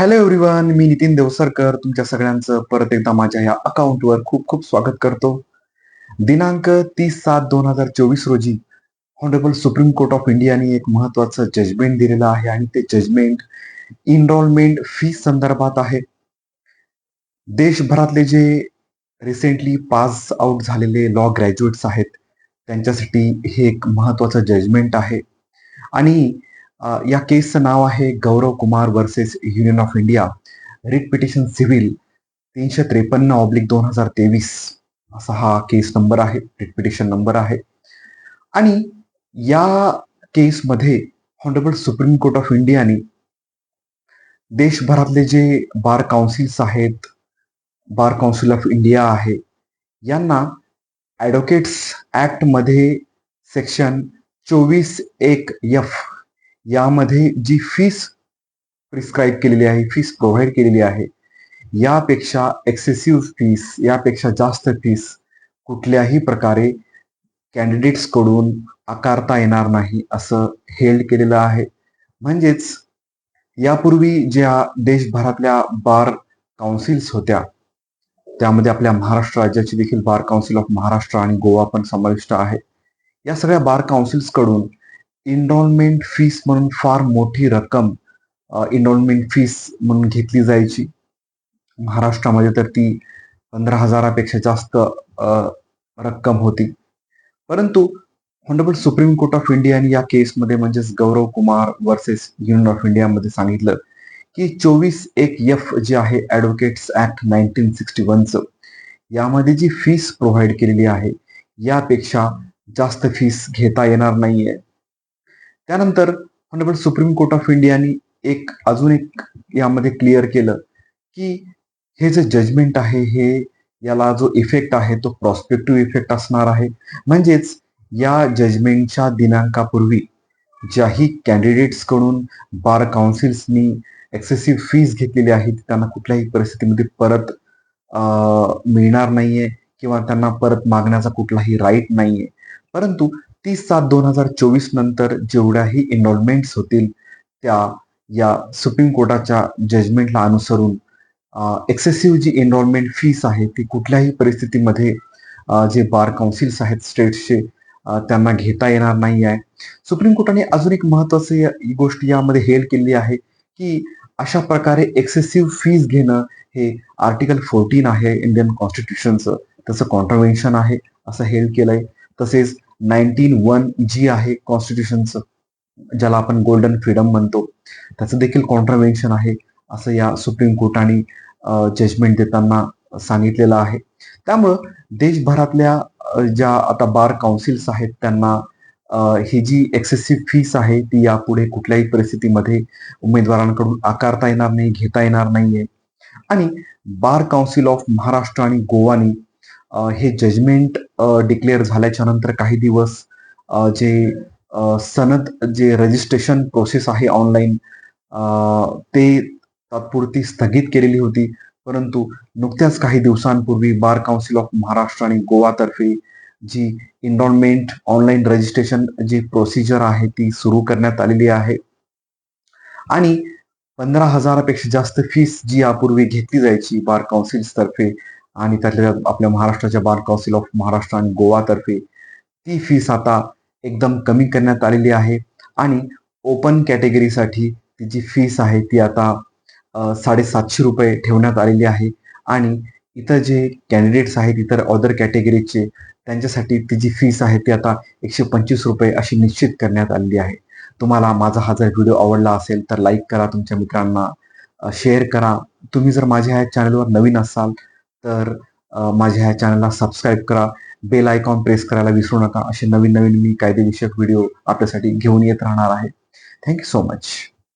Hello everyone मी नितीन देवसरकर. तुमच्या सगळ्यांचं परत एकदा माझ्या या अकाउंटवर खूप खूप स्वागत करतो. दिनांक तीस सात दोन हजार चोवीस रोजी ऑनरेबल सुप्रीम कोर्ट ऑफ इंडियाने एक महत्वाचं जजमेंट दिलेलं आहे आणि ते जजमेंट इनरॉलमेंट फी संदर्भात आहे. देशभरातले जे रिसेंटली पास आउट झालेले लॉ ग्रॅज्युएट्स आहेत त्यांच्यासाठी हे एक महत्वाचं जजमेंट आहे. आणि या केसचं नाव आहे Gaurav Kumar versus Union of India writ petition civil तीनशे त्रेपन्न ऑब्लिक दोन हजार तेवीस. असा हा केस नंबर आहे रिट पिटिशन नंबर आहे. आणि या केसमध्ये हॉनरेबल सुप्रीम कोर्ट ऑफ इंडियाने देशभरातले जे बार काउन्सिल्स आहेत बार काउन्सिल ऑफ इंडिया आहे यांना ॲडव्होकेट्स ॲक्टमध्ये सेक्शन चोवीस एक एफ यामध्ये जी फीस प्रिस्क्राईब केलेली आहे फीस प्रोव्हाइड केलेली आहे यापेक्षा एक्सेसिव्ह फीस यापेक्षा जास्त फीस कुठल्याही प्रकारे कॅन्डिडेट्सकडून आकारता येणार नाही असं हेल्ड केलेलं आहे. म्हणजेच यापूर्वी ज्या देशभरातल्या बार काउन्सिल्स होत्या त्यामध्ये आपल्या महाराष्ट्र राज्याची देखील बार काउन्सिल ऑफ महाराष्ट्र आणि गोवा पण समाविष्ट आहे. या सगळ्या बार काउन्सिल्सकडून इनरॉलमेंट फीस म्हणून फार मोठी रक्कम इनरॉलमेंट फीस म्हणून घेतली जायची. महाराष्ट्रामध्ये तर ती पंधरा हजारापेक्षा जास्त रक्कम होती. परंतु ऑनरेबल सुप्रीम कोर्ट ऑफ इंडियाने या केसमध्ये म्हणजेच Gaurav Kumar versus Union of इंडियामध्ये सांगितलं की चोवीस एक एफ जे आहे ॲडव्होकेट्स ऍक्ट नाईन्टीन सिक्स्टी वनचं यामध्ये जी फीस प्रोव्हाइड केलेली आहे यापेक्षा जास्त फीस घेता येणार नाहीये. त्यानंतर ऑनरेबल सुप्रीम कोर्ट ऑफ इंडियानी एक अजून एक यामध्ये क्लिअर केलं की हे जे जजमेंट आहे हे याला जो इफेक्ट आहे तो प्रॉस्पेक्टिव्ह इफेक्ट असणार आहे. म्हणजेच या जजमेंटच्या दिनांकापूर्वी ज्याही कॅन्डिडेट्सकडून बार काउन्सिल्सनी एक्सेसिव्ह फीज घेतलेली आहे ती त्यांना कुठल्याही परिस्थितीमध्ये परत मिळणार नाहीये किंवा त्यांना परत मागण्याचा कुठलाही राईट नाहीये. परंतु तीस सात दोन हजार चोवीस नंतर जेवढ्याही एनरोलमेंट्स होतील त्या या सुप्रीम कोर्टाच्या जजमेंटला अनुसरून एक्सेसिव्ह जी एनरोलमेंट फीस आहे ती कुठल्याही परिस्थितीमध्ये जे बार काउन्सिल्स आहेत स्टेट्सचे त्यांना घेता येणार नाही आहे. सुप्रीम कोर्टाने अजून एक महत्वाची गोष्ट यामध्ये हेल केली आहे की अशा प्रकारे एक्सेसिव्ह फीज घेणं हे आर्टिकल फोर्टीन आहे इंडियन कॉन्स्टिट्यूशनचं त्याचं कॉन्ट्रवेन्शन आहे असं हेल केलंय. तसेच नाईन्टीन वन जी आहे कॉन्स्टिट्यूशनचं ज्याला आपण गोल्डन फ्रीडम म्हणतो. त्याचं देखील कॉन्ट्रव्हेन्शन आहे असं या सुप्रीम कोर्टाने जजमेंट देताना सांगितलेलं आहे. त्यामुळं देशभरातल्या ज्या आता बार काउन्सिल्स आहेत त्यांना ही जी एक्सेसिव्ह फीस आहे ती यापुढे कुठल्याही परिस्थितीमध्ये उमेदवारांकडून आकारता येणार नाही घेता येणार नाहीये. आणि बार काउन्सिल ऑफ महाराष्ट्र आणि गोवानी हे जजमेंट डिक्लेअर झाल्याच्यानंतर काही दिवस जे सनद जे रजिस्ट्रेशन प्रोसेस आहे ऑनलाईन ते तात्पुरती स्थगित केलेली होती. परंतु नुकत्याच काही दिवसांपूर्वी बार काउन्सिल ऑफ महाराष्ट्र आणि गोवातर्फे जी इनरोलमेंट ऑनलाईन रजिस्ट्रेशन जी प्रोसिजर आहे ती सुरू करण्यात आलेली आहे. आणि पंधरा हजारापेक्षा जास्त फीस जी यापूर्वी घेतली जायची बार काउन्सिल्स तर्फे आणि त्यातल्या आपल्या महाराष्ट्राच्या बार काउन्सिल ऑफ महाराष्ट्र आणि गोवातर्फे ती फीस आता एकदम कमी करण्यात आलेली आहे. आणि ओपन कॅटेगरीसाठी ती जी फीस आहे ती आता साडेसातशे रुपये ठेवण्यात आलेली आहे. आणि इतर जे कॅन्डिडेट्स आहेत इतर अदर कॅटेगरीचे त्यांच्यासाठी ती जी फीस आहे ती आता एकशे पंचवीस रुपये अशी निश्चित करण्यात आलेली आहे. तुम्हाला माझा हा जर व्हिडिओ आवडला असेल तर लाईक करा तुमच्या मित्रांना शेअर करा. तुम्ही जर माझ्या ह्या चॅनलवर नवीन असाल तर माझ्या ह्या चॅनलला सबस्क्राईब करा. बेल आयकॉन प्रेस करायला विसरू नका. असे नवीन नवीन मी कायदेविषयक व्हिडिओ आपल्यासाठी घेऊन येत राहणार आहे. Thank you so much